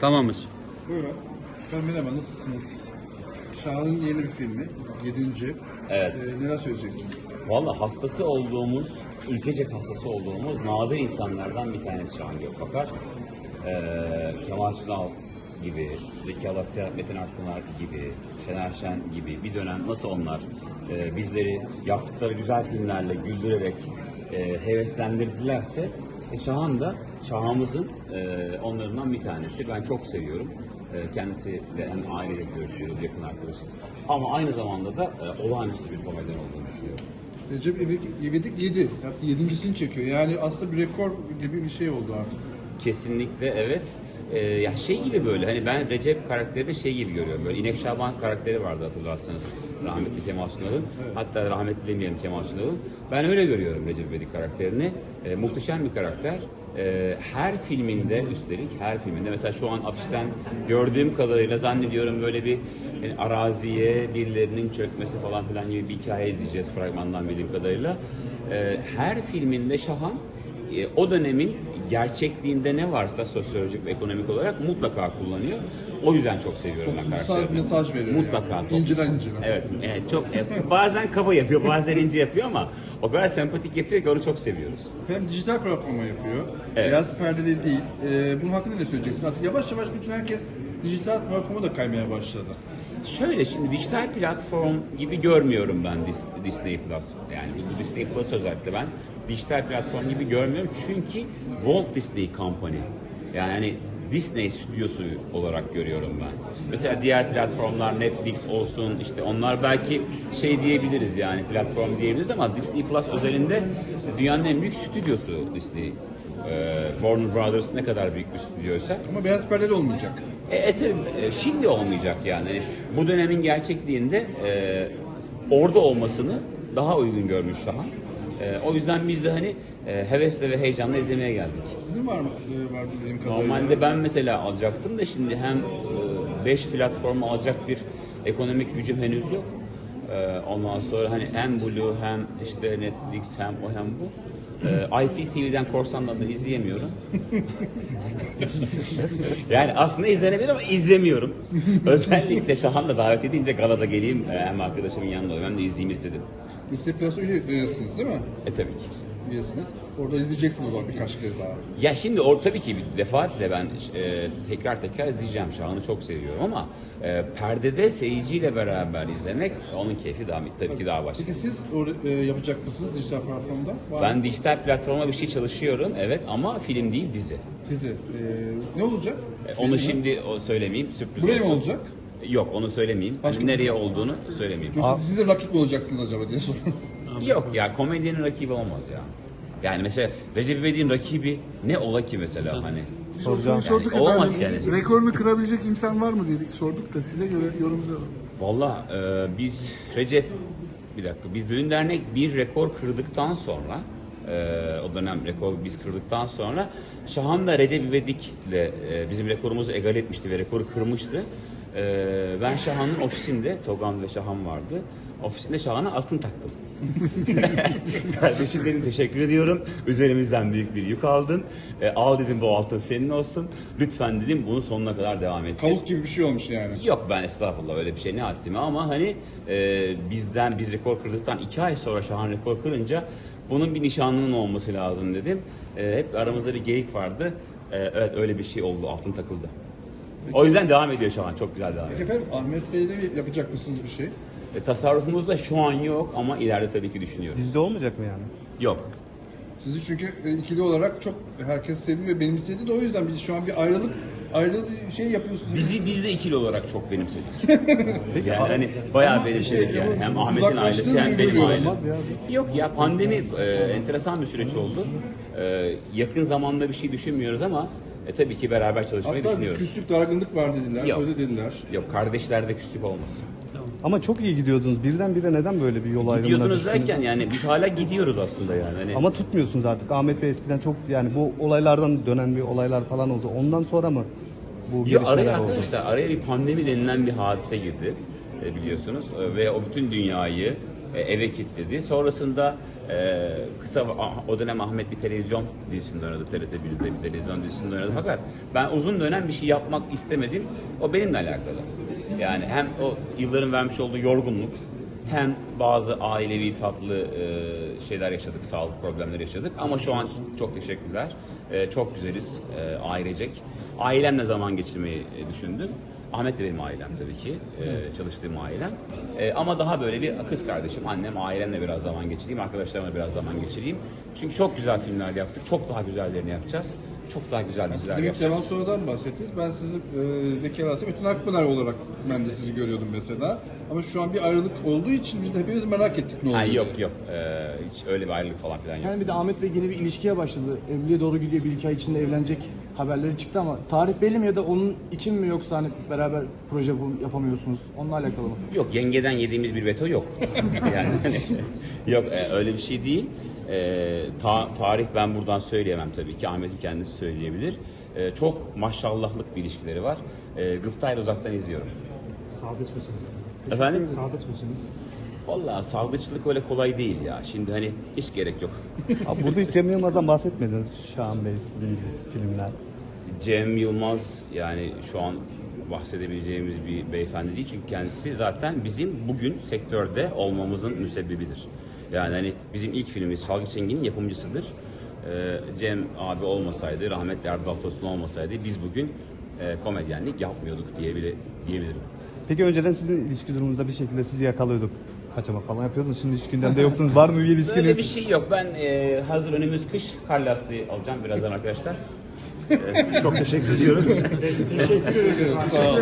Tamamız. Buyurun. Ben merhaba, nasılsınız? Şahan'ın yeni bir filmi, 7. Evet. Ee, neler söyleyeceksiniz? Valla hastası olduğumuz, ülkecek hastası olduğumuz nadir insanlardan bir tanesi Şahan Gökbakar. Ee, Kemal Sunal gibi, Zeki Alasya, Metin Akpınar gibi, Şener Şen gibi bir dönem nasıl onlar e, bizleri yaptıkları güzel filmlerle güldürerek e, heveslendirdilerse e, Şahan da Şahan'ımızın e, onlarından bir tanesi. Ben çok seviyorum. E, Kendisiyle hem ailece görüşüyoruz, yakın arkadaşız. Ama aynı zamanda da e, olağanüstü bir komedyen olduğunu düşünüyorum. Recep İvedik- İvedik 7. Artık 7.sini çekiyor. Yani aslında bir rekor gibi bir şey oldu artık. Kesinlikle evet. Ee, ya şey gibi böyle hani ben Recep karakterini şey gibi görüyorum. Böyle İnek Şaban karakteri vardı hatırlarsanız rahmetli Kemal Sunal'ın. Hatta rahmetli demeyelim Kemal Sunal'ın. Ben öyle görüyorum Recep İvedik karakterini. Ee, muhteşem bir karakter. Ee, her filminde üstelik her filminde mesela şu an afişten gördüğüm kadarıyla zannediyorum böyle bir yani araziye birilerinin çökmesi falan filan gibi bir hikaye izleyeceğiz fragmandan bildiğim kadarıyla. Ee, her filminde Şahan e, o dönemin gerçekliğinde ne varsa sosyolojik ve ekonomik olarak mutlaka kullanıyor. O yüzden çok seviyorum Toplumsal mesaj veriyor Mutlaka. yani. toplumsal. İnciden inceden. Evet, evet çok e, bazen kaba yapıyor, bazen ince yapıyor ama o kadar sempatik yapıyor ki onu çok seviyoruz. Efendim dijital platforma yapıyor. Evet. Beyaz perdeli değil. Ee, bunun hakkında ne söyleyeceksiniz? Artık yavaş yavaş bütün herkes dijital platforma da kaymaya başladı. Şöyle şimdi dijital platform gibi görmüyorum ben Dis- Disney Plus. Yani bu Disney Plus özellikle ben dijital platform gibi görmüyorum. Çünkü Walt Disney Company yani hani Disney stüdyosu olarak görüyorum ben. Mesela diğer platformlar Netflix olsun işte onlar belki şey diyebiliriz yani platform diyebiliriz ama Disney Plus özelinde dünyanın en büyük stüdyosu Disney. Ee, Warner Brothers ne kadar büyük bir stüdyoysa Ama beyaz perdeli olmayacak. e, e, tabii, e, şimdi olmayacak yani. Bu dönemin gerçekliğinde e, orada olmasını daha uygun görmüş Şahan. E, o yüzden biz de hani e, hevesle ve heyecanla izlemeye geldik. Sizin var mı? Ee, var bildiğim kadarıyla. Normalde ben mesela alacaktım da şimdi hem 5 platformu alacak bir ekonomik gücüm henüz yok. E, ondan sonra hani hem Blue hem işte Netflix hem o hem bu. E, IPTV'den korsandan da izleyemiyorum. yani aslında izlenebilir ama izlemiyorum. Özellikle Şahan'la davet edince galada geleyim e, hem arkadaşımın yanında olayım hem de izleyeyim istedim. Disney Plus'a üye- üyesiniz değil mi? E tabii ki. Üyesiniz. Orada izleyeceksiniz o zaman birkaç kez daha. Ya şimdi o tabii ki bir defaatle ben e, tekrar tekrar izleyeceğim. Şahan'ı çok seviyorum ama e, perdede seyirciyle beraber izlemek onun keyfi daha tabii ki daha başka. Peki siz e, yapacak mısınız dijital platformda? Var mı? Ben dijital platforma bir şey çalışıyorum evet ama film değil dizi. Dizi. Ee, ne olacak? E, Onu şimdi o söylemeyeyim sürpriz Buraya mı olsun. olacak? Yok onu söylemeyeyim. Başka- nereye olduğunu söylemeyeyim. Yoksa siz de rakip mi olacaksınız acaba diye soruyorum. Yok ya komedyenin rakibi olmaz ya. Yani mesela Recep İvedik'in rakibi ne ola ki mesela hani. Soracağım. Sorduk Yani olamaz efendim. yani. Rekorunu kırabilecek insan var mı dedik sorduk da size göre yorumunuzu alalım. Valla e, biz Recep bir dakika biz düğün dernek bir rekor kırdıktan sonra e, o dönem rekor biz kırdıktan sonra Şahan da Recep İvedik'le e, bizim rekorumuzu egal etmişti ve rekoru kırmıştı. E, ben Şahan'ın ofisinde Togan ve Şahan vardı. Ofisinde Şahan'a altın taktım. Kardeşim dedim teşekkür ediyorum. Üzerimizden büyük bir yük aldın. E, al dedim bu altın senin olsun. Lütfen dedim bunu sonuna kadar devam et. Kavuk gibi bir şey olmuş yani. Yok ben estağfurullah öyle bir şey ne haddime ama hani e, bizden biz rekor kırdıktan iki ay sonra Şahan rekor kırınca bunun bir nişanlının olması lazım dedim. E, hep aramızda bir geyik vardı. E, evet öyle bir şey oldu altın takıldı. O yüzden devam ediyor Şahan çok güzel devam Peki ediyor. efendim Ahmet Bey'de yapacak mısınız bir şey? E, tasarrufumuzda şu an yok ama ileride tabii ki düşünüyoruz. Dizide olmayacak mı yani? Yok. Sizi çünkü e, ikili olarak çok herkes seviyor ve benimsedi de o yüzden biz şu an bir ayrılık ayrılık bir şey yapıyorsunuz. Bizi biz de ikili olarak çok benimsedik. yani hani bayağı Ama benimsedik işte yani. ya, Hem Ahmet'in ailesi hem benim ailem. Yok ya pandemi e, enteresan bir süreç oldu. E, yakın zamanda bir şey düşünmüyoruz ama e, tabii ki beraber çalışmayı Hatta bir düşünüyoruz. küslük dargınlık var dediler. Yok. Öyle dediler. Yok kardeşlerde küslük olmaz. Ama çok iyi gidiyordunuz. Birdenbire neden böyle bir yol ayrımına Gidiyordunuz düştünüz? derken yani biz hala gidiyoruz aslında yani. Hani Ama tutmuyorsunuz artık. Ahmet Bey eskiden çok yani bu olaylardan dönen bir olaylar falan oldu. Ondan sonra mı bu Ya gelişmeler araya oldu? arkadaşlar araya bir pandemi denilen bir hadise girdi e, biliyorsunuz E, ve o bütün dünyayı eve kilitledi. Sonrasında e, kısa o dönem Ahmet bir televizyon dizisinde oynadı. TRT1'de bir televizyon dizisinde oynadı. Fakat ben uzun dönem bir şey yapmak istemedim. O benimle alakalı. Yani hem o yılların vermiş olduğu yorgunluk hem bazı ailevi tatlı e, şeyler yaşadık, sağlık problemleri yaşadık. Ama şu an çok teşekkürler. E, çok güzeliz e, ailecek. Ailemle zaman geçirmeyi e, düşündüm. Ahmet de benim ailem tabii ki. e, çalıştığım ailem. E, ama daha böyle bir kız kardeşim, annem, ailemle biraz zaman geçireyim, arkadaşlarımla biraz zaman geçireyim. Çünkü çok güzel filmler yaptık. Çok daha güzellerini yapacağız. Çok daha güzel diziler demin yapacağız. Kemal Sunal'dan bahsettiniz. Ben sizi e, Zeki Alasya, Metin Akpınar olarak ben de sizi görüyordum mesela. Ama şu an bir ayrılık olduğu için biz de hepimiz merak ettik ne Ha, diye. yok yok. E, hiç öyle bir ayrılık falan filan yok. Yani bir de Ahmet Bey yeni bir ilişkiye başladı. Evliliğe doğru gidiyor. Bir iki ay içinde evlenecek haberleri çıktı ama tarih belli mi ya da onun için mi yoksa hani beraber proje yapam- yapamıyorsunuz? Onunla alakalı mı? Yok yengeden yediğimiz bir veto yok. yani hani, yok e, öyle bir şey değil. E, ta- tarih ben buradan söyleyemem tabii ki. Ahmet'in kendisi söyleyebilir. E, çok maşallahlık bir ilişkileri var. E, Gıptayla uzaktan izliyorum. Sadıç mısınız? Efendim? Sadıç mısınız? Vallahi salgıçlık öyle kolay değil ya. Şimdi hani hiç gerek yok. Abi burada hiç Cem Yılmaz'dan bahsetmediniz Şahan Bey sizin filmler. Cem Yılmaz yani şu an bahsedebileceğimiz bir beyefendi değil çünkü kendisi zaten bizim bugün sektörde olmamızın müsebbibidir. Yani hani bizim ilk filmimiz Çalgı Çengi'nin yapımcısıdır. Ee, Cem abi olmasaydı, rahmetli Erdal Tosun olmasaydı biz bugün e, komedyenlik yapmıyorduk diye bile diyebilirim. Peki önceden sizin ilişki durumunuzda bir şekilde sizi yakalıyorduk. Kaçamak falan yapıyordunuz. Şimdi hiç gündemde yoksunuz. Var mı bir ilişkiniz? Böyle bir şey yok. Ben e, hazır önümüz kış kar lastiği alacağım birazdan arkadaşlar. Çok teşekkür ediyorum. Sağ olun.